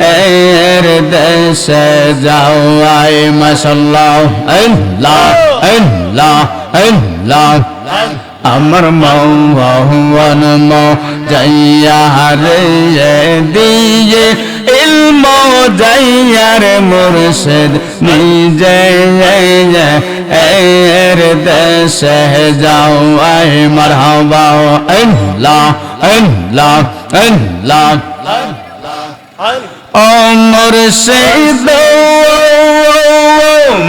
এর দেশে যাও, আই মশাল্লাহ আল্লাহ আল্লাহ আল্লাহ। আমার মৌহন মো জয়ারে দিয়ে, ইলম জয়ার মুর্শিদ নিজে এর দেশে যাও, আই মারহাবা, আল্লাহ আল্লাহ আল্লাহ। ও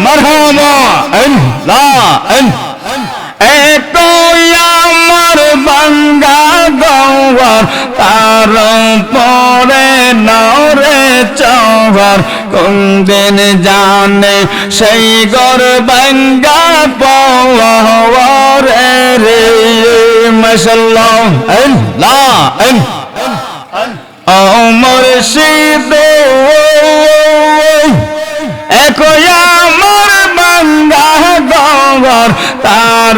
মারহাবা আল্লাহ আল্লাহ এত আমার বাঙ্গা গৌর তার পরে নরে চৌর কোনদিন জানে সেই গর বাঙ্গা পরে রে, মশাল্লাহ শীত, একই আমার বাঙ্গা গবর তার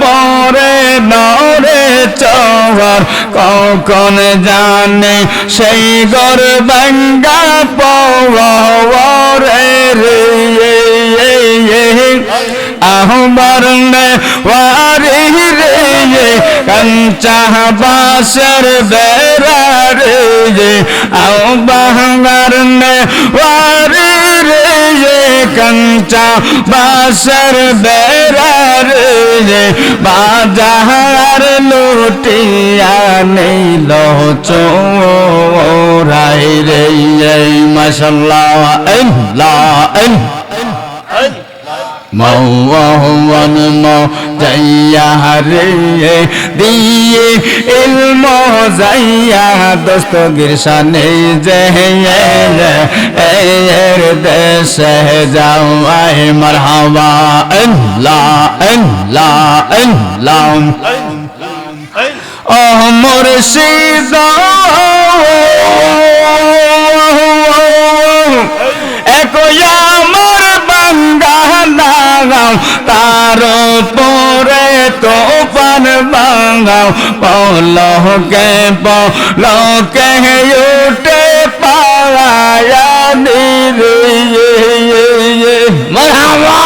পরে নরে চবর কখন জানে সেই গর বাঙ্গা পরে রে আহবার ওয়ারি রে কঞ্চা বাসর বেরা রে আহবার ওয়ারি রে কঞ্চা বাসর বেরা রে বাজার লুটিয়া নেইল চোরাই রে, মশাল্লাহ, আল্লাহ আল্লাহ। মো জয়া রে দিয়ে ইলম জয়া দোস্ত গিরসানে যে এর দেশ যাও আয় মরহাবা আল্লাহ আল্লাহ আল্লাহ। ও মুর্শিদ। বাঙ্গা নাগাও তার পরে তো পান বাঙ্গাও পলকে পলকে উঠে পায়া মরহাবা।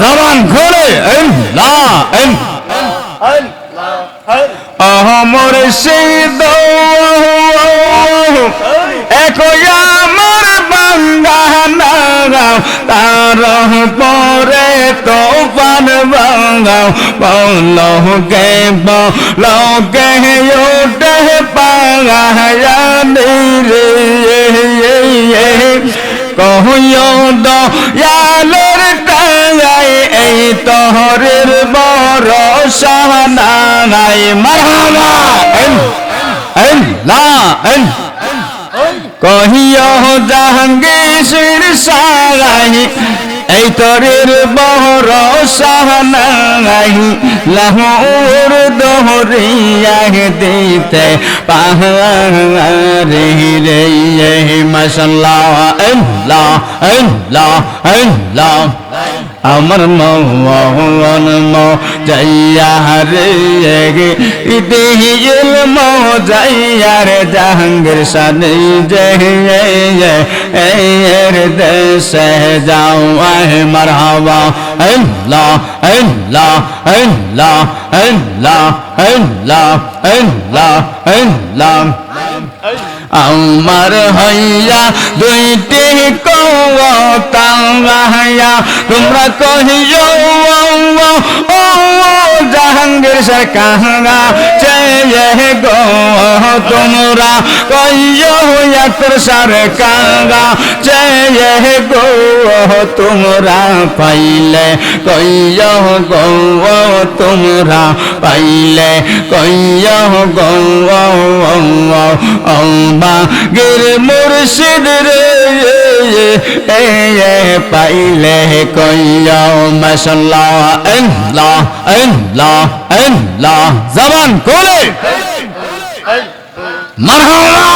জবান খোলে আল্লাহ তার পরে তো পান বাঙ্গাও পলকে পলকে উঠে পায়া রে কহিও দয়ালের টাঙাই এই তহরের বড় সহনাই মারহাবা! আল্লাহ কহিও জাহাঙ্গীর সারাই এই তরের বহর সহনাই লাহোর দোহরিয়া দিতে পাহাড়ে রে মশাল্লাহ আল্লাহ। আল্লাহ আল্লাহ আমার মন রে দেহিল মো জয়া রে জাহাঙ্গীর সানি জয় এর দেশ যাও আহ মরহাবা আল্লাহ আল্লাহ আল্লাহ আল্লাহ আল্লাহ আল্লাহ আল্লাহ আমার হইয়া দুইটি কৌয়া তোমরা কহিও ও জাহাঙ্গীর সে কাহা চেয়ে গো, তোমরা কইও একর সার কাঙ্গা চেয়ে গো তোমরা পাইলে কইও গো তোমরা পাইলে কইও গো অম্বা গির মুর্শিদ রে, এ পাইলে কইয়াও মাশাল্লাহ আল্লাহ আল্লাহ আল্লাহ জবান কোলে মারহাবা,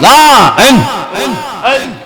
লা আন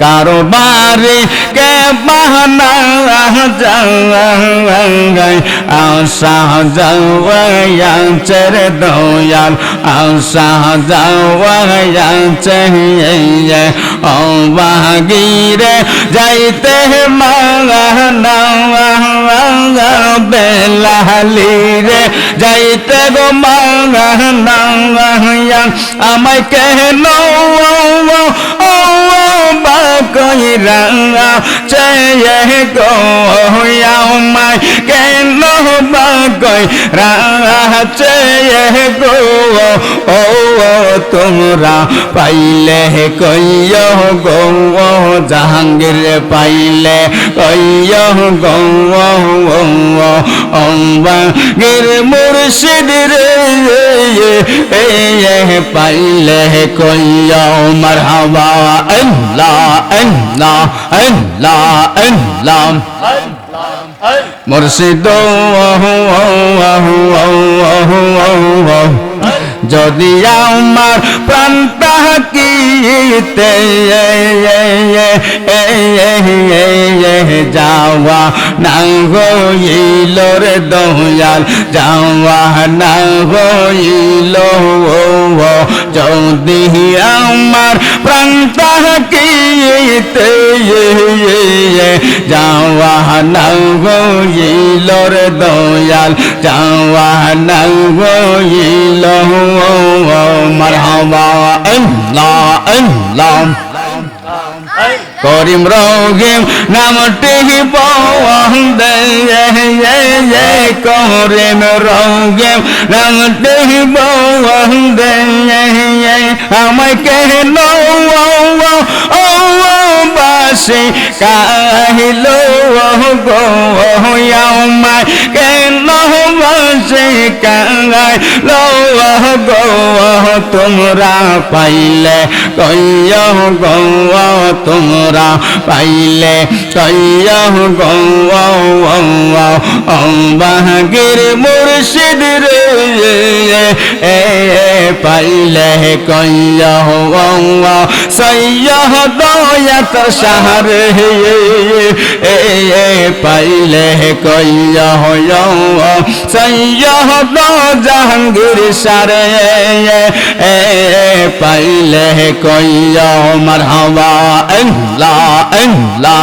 কারও বাড়ি কে বাহানা যাই আশা যাওয়াইয়াচের দয়াল, আশা যাওয়াইয়াচে ও বাগিরে যাইতে মানা বেলালি রে যাইতে গো মানা আমায় কেন ও বাকইরা চেয়ে গো আমায় কেন বাকই চেয়ে গো তোমরা পাইলে কইয় গো জাহাঙ্গীর পাইলে কইয় গো অম্বাগির মুর্শিদ রে পাইলে কইয় মারহাবা আল্লাহ আল্লাহ আল্লাহ আল্লাহ মুর্শিদ যদি আমার প্রাণটা কিতে যাওয়া না হইল রে দয়াল, যাওয়া না হইল যদি আমার প্রাণটা কিতে যাওয়া না হইল রে দয়াল না হইল মারহাবা আল্লাহ আল্লাহ করিম রহিম নামটি বন্দে করিম রহিম নামটি বন্দে আমায় কেন ও বাসি কাহিল গো আমায় কেন বাসি কাহিল গো তোমরা পাইলে কইয় গো তোমরা পাইলে কইয় গো বাহাগির মুর্শিদ রে, এ পাইলে কইয় সৈয়হ দয়াত শাহর এ পাইলে কইয় সৈয়হ জাহাঙ্গীর সারে, এ পাইলে কইয় মারহাবা আল্লাহ আল্লাহ।